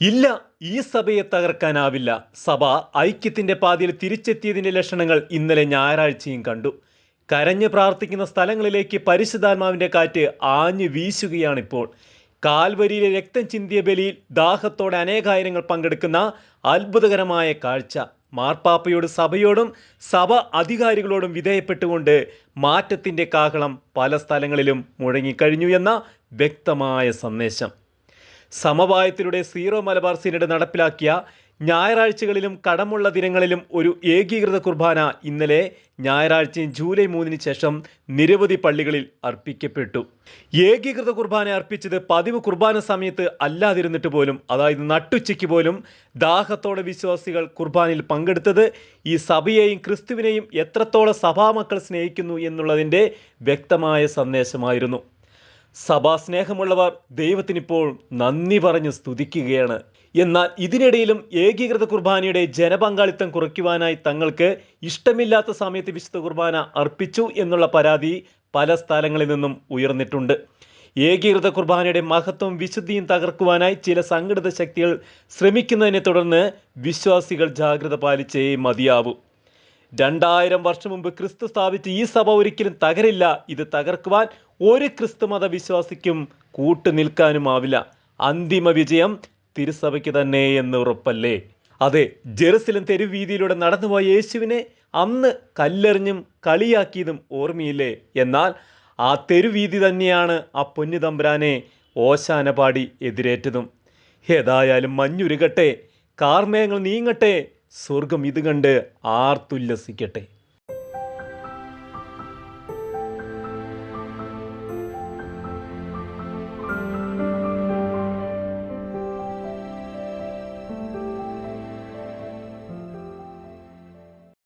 ഇല്ല ഈ സഭയെ തകർക്കാനാവില്ല. സഭ ഐക്യത്തിന്റെ പാതിയിൽ തിരിച്ചെത്തിയതിന്റെ ലക്ഷണങ്ങൾ ഇന്നലെ ഞായറാഴ്ചയും കണ്ടു. കരഞ്ഞ് പ്രാർത്ഥിക്കുന്ന സ്ഥലങ്ങളിലേക്ക് പരിശുദ്ധാത്മാവിന്റെ കാറ്റ് ആഞ്ഞു വീശുകയാണിപ്പോൾ. കാൽവരിയിലെ രക്തം ചിന്തിയ ബലിയിൽ ദാഹത്തോടെ അനേകായിരങ്ങൾ പങ്കെടുക്കുന്ന അത്ഭുതകരമായ കാഴ്ച. മാർപ്പാപ്പയോട് സഭയോടും സഭ അധികാരികളോടും വിധേയപ്പെട്ടുകൊണ്ട് മാറ്റത്തിന്റെ കാഹളം പല സ്ഥലങ്ങളിലും മുഴങ്ങിക്കഴിഞ്ഞു എന്ന വ്യക്തമായ സന്ദേശം. സമവായത്തിലൂടെ സീറോ മലബാർ സിനഡ് നടപ്പിലാക്കിയ ഞായറാഴ്ചകളിലും കടമുള്ള ദിനങ്ങളിലും ഒരു ഏകീകൃത കുർബാന ഇന്നലെ ഞായറാഴ്ചയും ജൂലൈ മൂന്നിന് ശേഷം നിരവധി പള്ളികളിൽ അർപ്പിക്കപ്പെട്ടു. ഏകീകൃത കുർബാന അർപ്പിച്ചത് പതിവ് കുർബാന സമയത്ത് അല്ലാതിരുന്നിട്ട് പോലും അതായത് നട്ടുച്ചയ്ക്ക് പോലും ദാഹത്തോടെ വിശ്വാസികൾ കുർബാനയിൽ പങ്കെടുത്തത് ഈ സഭയെയും ക്രിസ്തുവിനെയും എത്രത്തോളം സഭാമക്കൾ സ്നേഹിക്കുന്നു എന്നുള്ളതിന്റെ വ്യക്തമായ സന്ദേശമായിരുന്നു. സഭാസ്നേഹമുള്ളവർ ദൈവത്തിനിപ്പോൾ നന്ദി പറഞ്ഞ് സ്തുതിക്കുകയാണ്. എന്നാൽ ഇതിനിടയിലും ഏകീകൃത കുർബാനയുടെ ജനപങ്കാളിത്തം കുറയ്ക്കുവാനായി തങ്ങൾക്ക് ഇഷ്ടമില്ലാത്ത സമയത്ത് വിശുദ്ധ കുർബാന അർപ്പിച്ചു എന്നുള്ള പരാതി പല സ്ഥലങ്ങളിൽ നിന്നും ഉയർന്നിട്ടുണ്ട്. ഏകീകൃത കുർബാനയുടെ മഹത്വം വിശുദ്ധിയും തകർക്കുവാനായി ചില സംഘടിത ശക്തികൾ ശ്രമിക്കുന്നതിനെ തുടർന്ന് വിശ്വാസികൾ ജാഗ്രത പാലിച്ചേ മതിയാവൂ. രണ്ടായിരം വർഷം മുമ്പ് ക്രിസ്തു സ്ഥാപിച്ച ഈ സഭ ഒരിക്കലും തകരില്ല. ഇത് തകർക്കുവാൻ ഒരു ക്രിസ്തുമത വിശ്വാസിക്കും കൂട്ടുനിൽക്കാനുമാവില്ല അന്തിമ വിജയം തിരുസഭയ്ക്ക് തന്നെ എന്ന് ഉറപ്പല്ലേ? അതെ ജെറുസലം തെരുവീതിയിലൂടെ നടന്നുപോയ യേശുവിനെ അന്ന് കല്ലെറിഞ്ഞും കളിയാക്കിയതും ഓർമ്മയില്ലേ? എന്നാൽ ആ തെരുവീതി തന്നെയാണ് ആ പൊന്നു തമ്പുരാനെ എതിരേറ്റതും. ഏതായാലും മഞ്ഞുരുകട്ടെ കാർമേഘങ്ങൾ നീങ്ങട്ടെ സ്വർഗം ഇത് കണ്ട് ആർത്തുല്ലസിക്കട്ടെ.